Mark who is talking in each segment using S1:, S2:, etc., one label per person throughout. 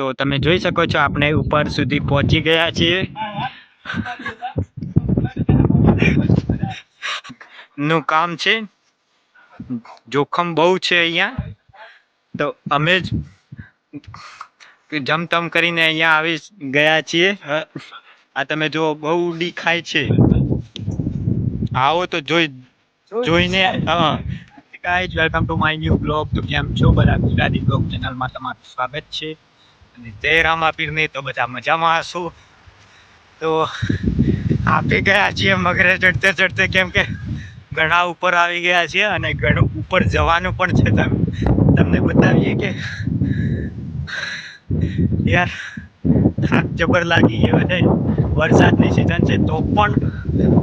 S1: તો તમે જોઈ શકો છો, આપણે ઉપર સુધી પહોંચી ગયા છીએ. નું કામ છે? જોખમ બહુ છે અહીંયા. તો અમે જ જમતમ કરીને અહીંયા આવી ગયા છીએ. આ તમે જો બહુ ઊંડી ખાય છે. આવો તો જોઈ, જોઈને guys welcome to my new blog તો કેમ છો? બધા ગુજરાતી બ્લોગ ચેનલમાં તમારું સ્વાગત છે. જય રામાપીરની તો બધા મજામાં હશો. તો આપી ગયા છીએ મગરે ચડતે ચડતે કેમ કે ઘણા ઉપર આવી ગયા છીએ અને ઘણું ઉપર જવાનું પણ છે તમે, તમને બતાવીએ કે યાર થાક જબર લાગી ગયો છે વરસાદની સિઝન છે તો પણ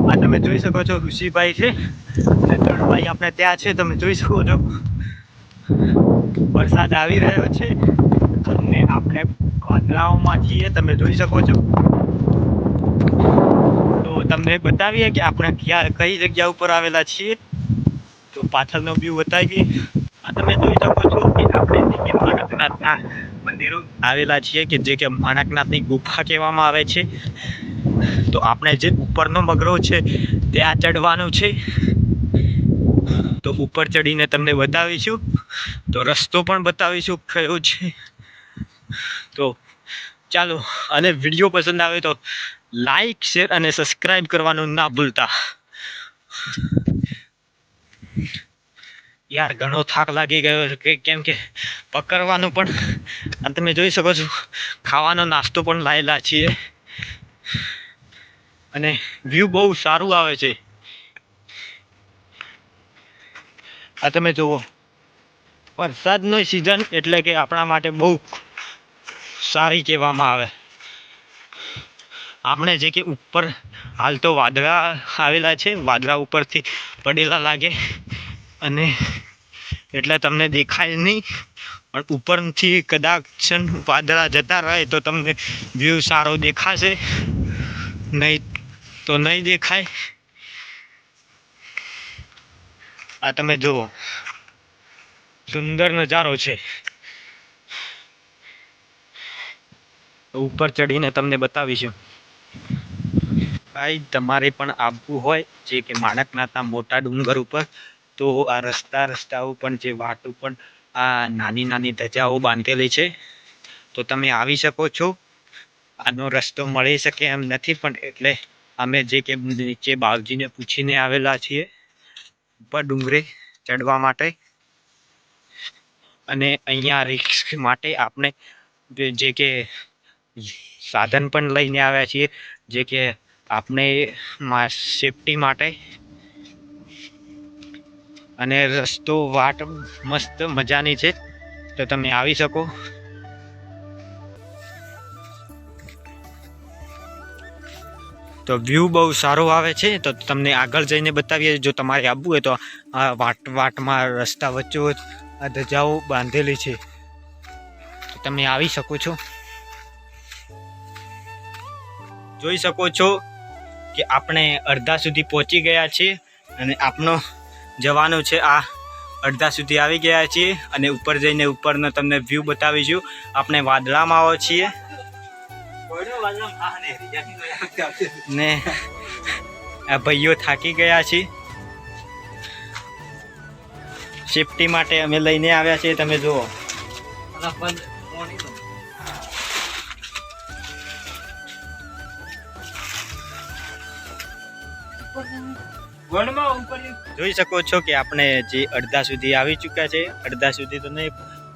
S1: આ તમે જોઈ શકો છો ઋષિભાઈ છે અને ત્રણભાઈ આપણે ત્યાં છે તમે જોઈ શકો છો. વરસાદ આવી રહ્યો છે. અને આપણે વાદળાઓમાં છીએ, તમે જોઈ શકો છો. તો તમને બતાવીએ કે આપણે ક્યાં, કઈ જગ્યા ઉપર આવેલા છીએ. તો પાછળનો વ્યૂ બતાવીએ. આ તમે જોઈ શકો છો કે આપણે માણકનાથના મંદિરો આવેલા છીએ, કે જે કે માણકનાથની ગુફા કહેવામાં આવે છે. તો આપણે જે ઉપરનો મગરો છે ત્યાં ચડવાનું છે. તો ઉપર ચડીને તમને બતાવીશું. તો રસ્તો પણ બતાવીશું, કયો છે. તો ચાલો, અને વીડિયો પસંદ આવે તો લાઈક શેર અને સબસ્ક્રાઈબ કરવાનું ના ભૂલતા. યાર, ઘણો થાક લાગી ગયો કે કેમ કે પકડવાનું પણ, આ તમે જોઈ શકો છો, ખાવાનો નાસ્તો પણ લાયેલા છીએ. અને વ્યૂ બહુ સારું આવે છે. આ તમે જુઓ. વરસાદનો સિઝન એટલે કે આપણા માટે બહુ સારી કહેવામાં આવે. આપણે જે કે ઉપર, હાલ તો વાદળા આવેલા છે, વાદળા ઉપરથી પડેલા લાગે. અને એટલે તમને દેખાય નહીં, પણ ઉપરથી કદાચ વાદળા જતા રહે તો તમને વ્યૂ સારો દેખાશે. નહીં તો નહીં દેખાય. આ તમે જુઓ. સુંદર નજારો છે. ઉપર ચડીને તમને બતાવીશું. ભાઈ, તમારે પણ આવવું હોય, જે કે માણકનાથના મોટા ડુંગર ઉપર, તો આ રસ્તા, રસ્તાઓ પણ, જે વાટ ઉપર આ નાની નાની ધજાઓ બાંધેલી છે. તો તમે આવી શકો છો. આનો રસ્તો મળી શકે એમ નથી, પણ એટલે અમે જે કે નીચે બાવજીને પૂછીને આવેલા છીએ, ઉપર ડુંગરે ચડવા માટે. અને અહીંયા રિક્સ માટે આપણે જે કે સાધન પણ લઈને આવ્યા છીએ, જે કે આપણે સેફટી માટે. અને રસ્તો વાટ મસ્ત મજાની છે, તો તમે આવી શકો. તો વ્યૂ બહુ સારો આવે છે, તો તમને આગળ જઈને બતાવીએ, જો તમારે આવવું હોય તો આ વાટ, વાટમાં રસ્તા વચ્ચે આ ધજાઓ બાંધેલી છે. તો તમે આવી શકો છો. જોઈ શકો છો કે આપણે અડધા સુધી પહોંચી ગયા છીએ અને આપણો જવાનો છે આ અડધા સુધી આવી ગયા છીએ અને ઉપર જઈને ઉપરનો તમને વ્યૂ બતાવીશું. આપણે વાદળામાં આવો છીએ. ને આ ભાઈઓ થાકી ગયા છે. સેફટી માટે અમે લઈને આવ્યા છીએ, તમે જુઓ. જોઈ શકો છો કે આપણે જે અડધા સુધી આવી ચૂક્યા છે, અડધા સુધી તો નહીં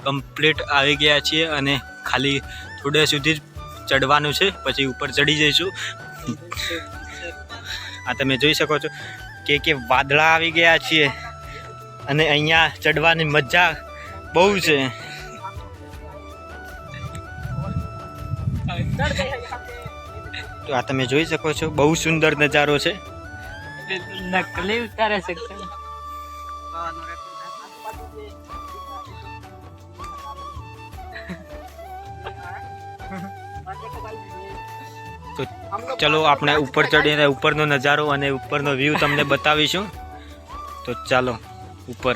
S1: કમ્પ્લીટ આવી ગયા છીએ અને ખાલી થોડા સુધી જ ચડવાનું છે, પછી ઉપર ચડી જઈશું. આ તમે જોઈ શકો છો કે કે વાદળા આવી ગયા છીએ અને અહીંયા ચડવાની મજા બહુ છે. તો આ તમે જોઈ શકો છો, બહુ સુંદર નજારો છે.
S2: નકલી ઉતારે છે
S1: તો ચલો આપણે ઉપર ચડીને ઉપરનો નજારો અને ઉપરનો વ્યૂ તમને બતાવીશું. તો ચાલો, ઉપર.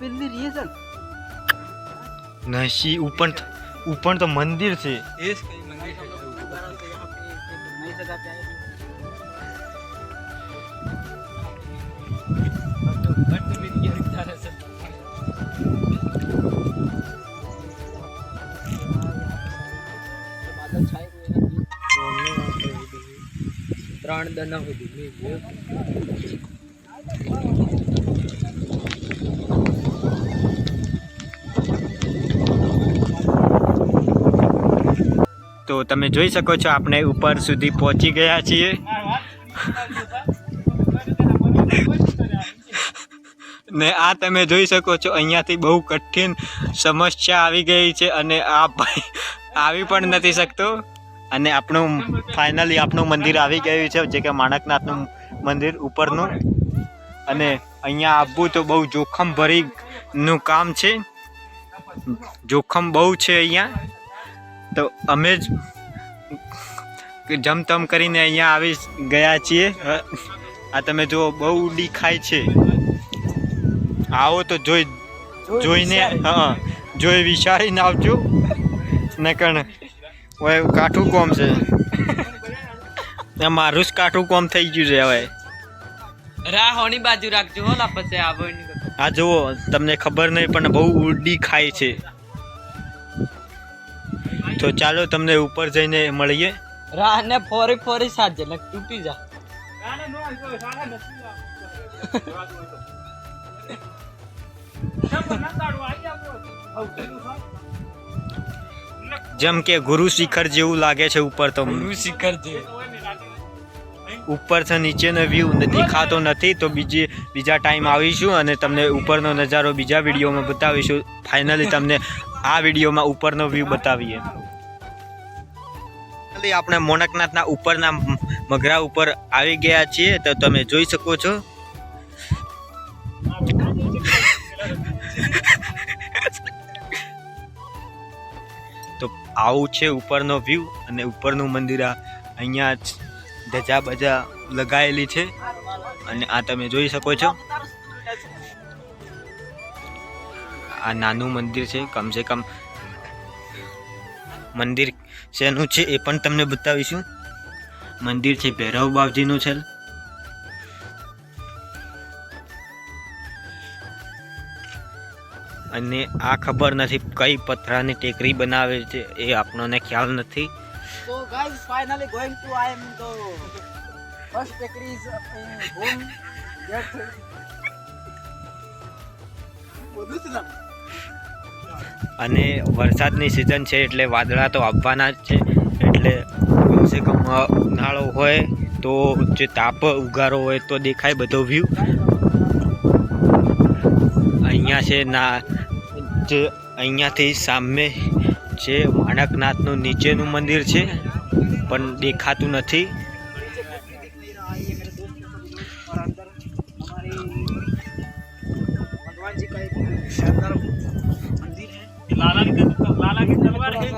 S1: આપેલી રહી છે નસી ઉપર ઉપર તો મંદિર છે.
S2: એ જ કઈ મંદિર ત્રણ દના સુધી
S1: તો તમે જોઈ શકો છો આપણે ઉપર સુધી પહોંચી ગયા છીએ. ને આ તમે જોઈ શકો છો, અહીંયાથી બહુ કઠિન સમસ્યા આવી ગઈ છે અને આ ભાઈ આવી પણ નથી શકતો. અને આપણું ફાઇનલી આપણું મંદિર આવી ગયું છે, જે કે માણકનાથનું મંદિર ઉપરનું. અને અહીંયા આવવું તો બહુ જોખમ ભરીનું કામ છે. જોખમ બહુ છે અહીંયા. તો અમે જ જમતમ કરીને અહીંયા આવી ગયા છીએ. આ તમે જો બહુ ઊંડી ખાય છે. આવો તો જોઈ જોઈને હા જોઈ વિચારીને આવજો. નકર હવે કાઠું કોમ છે. મારું જ કાઠું કોમ થઈ ગયું છે હવે.
S2: રાહ હોની બાજુ રાખજો હો પછી આવો
S1: આ જુઓ તમને ખબર નહીં પણ બહુ ઊંડી ખાય છે. તો ચાલો તમને ઉપર જઈને મળીએ.
S2: રાને ફોરી ફોરી સાજે ને તૂટી જા.
S1: જેમ કે ગુરુ શિખર જેવું લાગે છે ઉપર તો
S2: ગુરુ શિખર છે
S1: ઉપર છે નીચેનો વ્યૂ દેખાતો નથી તો બીજી બીજા ટાઈમ આવીશું અને તમને ઉપરનો નજારો બીજા વિડીયોમાં બતાવીશું. ફાઇનલી તમને આ વિડીયોમાં ઉપરનો વ્યૂ બતાવીએ. Finally આપણે મોનકનાથના ઉપરના મગરા ઉપર આવી ગયા છીએ, તો તમે જોઈ શકો છો. તો આવું છે ઉપરનો વ્યૂ અને ઉપરનું મંદિર અહીંયા ધજા બજા લગાયેલી છે. અને આ તમે જોઈ શકો છો. આ નાનું મંદિર છે, કમસે કમ મંદિર શેનું છે એ પણ તમને બતાવીશું. મંદિર છે ભૈરવ બાપજીનું છે. અને આ ખબર નથી કઈ પથરાની ટેકરી બનાવે છે એ આપણને ખ્યાલ નથી.
S2: So guys, finally going to I am the first bakery is in home. બોલું છું. ને
S1: અને વરસાદની સિઝન છે એટલે વાદળા તો આવવાના જ છે. એટલે કમસે કમ ઉનાળો હોય તો જે તાપ ઉગારો હોય તો દેખાય બધો વ્યૂ અહીંયા છે ના, જે અહીંયાથી સામે જે માણકનાથનું નીચેનું મંદિર છે, પણ દેખાતું નથી.
S2: लाला की लाला की तलवार है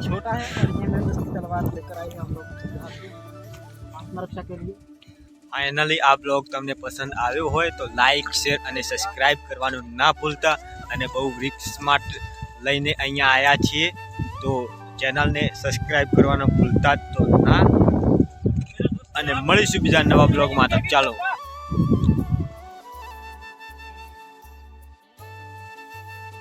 S2: छोटा है और ये मैं उसकी तलवार लेकर आए हैं हम लोग यहाँ पे आत्मरक्षा के लिए
S1: ફાઇનલી આ બ્લોગ તમને પસંદ આવ્યો હોય તો લાઈક શેર અને સબસ્ક્રાઈબ કરવાનું ના ભૂલતા અને બહુ રિક્સ સ્માર્ટ લઈને અહીંયા આવ્યા છીએ તો ચેનલને સબસ્ક્રાઈબ કરવાનું ભૂલતા જ તો ના અને મળીશું બીજા નવા બ્લોગમાં તો ચાલો